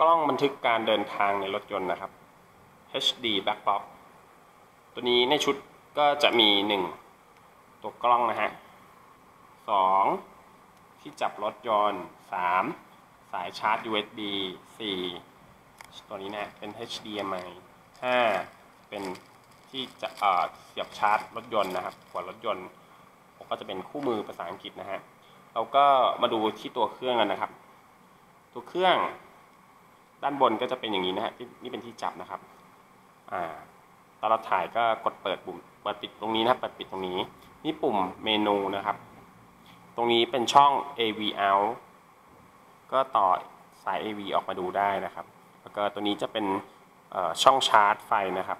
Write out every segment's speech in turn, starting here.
กล้องบันทึกการเดินทางในรถยนต์นะครับ HD Backbox ตัวนี้ในชุดก็จะมี 1 ตัวกล้องนะฮะ 2 ที่จับรถยนต์ 3 สายชาร์จ USB 4 ตัวนี้นะเป็น HDMI 5 เป็นที่จะเอ่อเสียบชาร์จรถยนต์นะครับหัวรถยนต์ก็จะเป็นคู่มือภาษาอังกฤษนะฮะเราก็มาดูที่ตัวเครื่องกันนะครับ ตัวเครื่อง ด้านบนก็จะเป็นอย่างนี้นะฮะนี่เป็นที่จับนะครับอ่าตอนเราถ่ายก็กดเปิดปุ่มเปิดปิดตรงนี้นะครับเปิดปิดตรงนี้นี่ปุ่มเมนูนะครับ ตรงนี้เป็นช่อง AV out ก็ต่อสาย AV ออกมาดูได้นะครับ แล้วก็ตัวนี้จะเป็นช่องชาร์จไฟนะครับ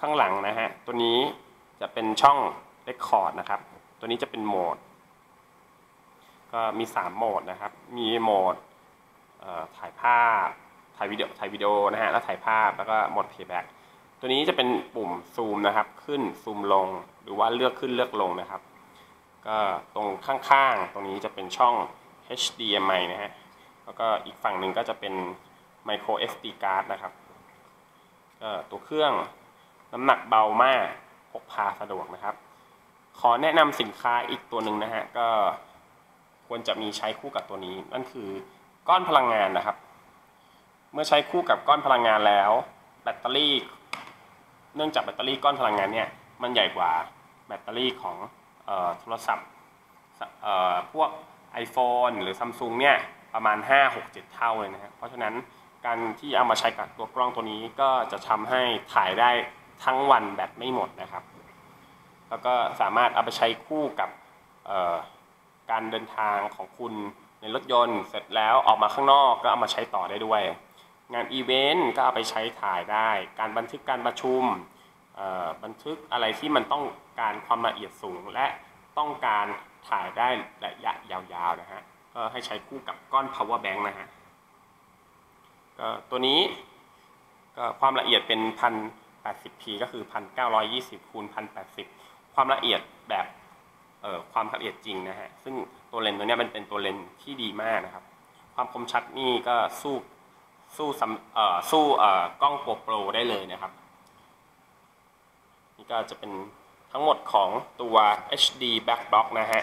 ข้างหลังนะฮะตัวนี้จะเป็นช่อง Record นะครับ ตัวนี้จะเป็นโหมด ก็มี 3 โหมดนะครับ มีโหมด ถ่ายภาพ ถ่ายวิดีโอ ถ่ายวิดีโอนะฮะ แล้วถ่ายภาพ แล้วก็หมด playback ตัวนี้จะเป็นปุ่มซูมนะครับ ขึ้นซูมลง หรือว่าเลือกขึ้นเลือกลงนะครับ ก็ตรงข้างๆ ตรงนี้จะเป็นช่อง HDMI นะฮะ แล้วก็อีกฝั่งหนึ่งก็จะเป็น micro SD card นะครับก็ตัวเครื่องน้ำหนักเบามาก พกพาสะดวกนะครับ ขอแนะนำสินค้าอีกตัวหนึ่งนะฮะ ก็ควรจะมีใช้คู่กับตัวนี้ นั่นคือ ก้อนพลังงานนะครับ เมื่อใช้คู่กับก้อนพลังงานแล้ว แบตเตอรี่ เนื่องจากแบตเตอรี่ก้อนพลังงานเนี่ยมันใหญ่กว่าแบตเตอรี่ของออโทรศัพท์พวก iPhone หรือ Samsung เนี่ยประมาณ 5 6 7 เท่าเลยนะฮะเพราะฉะนั้นการที่เอามาใช้กับตัวกล้องตัวนี้ก็จะทำให้ถ่ายได้ทั้งวันแบตไม่หมดนะครับ แล้วก็สามารถเอาไปใช้คู่กับการเดินทางของคุณ ในรถยนต์เสร็จแล้วออกมาข้างนอกก็เอามาใช้ต่อได้ด้วย งานอีเวนต์ก็เอาไปใช้ถ่ายได้ การบันทึกการประชุมบันทึกอะไรที่มันต้องการความละเอียดสูง และต้องการถ่ายได้ระยะยาวๆนะฮะก็ให้ใช้คู่กับก้อน power bank นะฮะก็ตัวนี้ก็ความละเอียดเป็น 1080p ก็คือ 1920คูณ1080 ความละเอียดแบบ ความละเอียดจริงนะฮะซึ่งตัวเลนส์ตัวนี้มันเป็นตัวเลนส์ที่ดีมากนะครับ ความคมชัดนี่ก็สู้สู้เอ่อสู้เอ่อกล้องโปรโปรได้เลยนะครับ นี่ก็จะเป็นทั้งหมดของตัว HD Backbox นะฮะ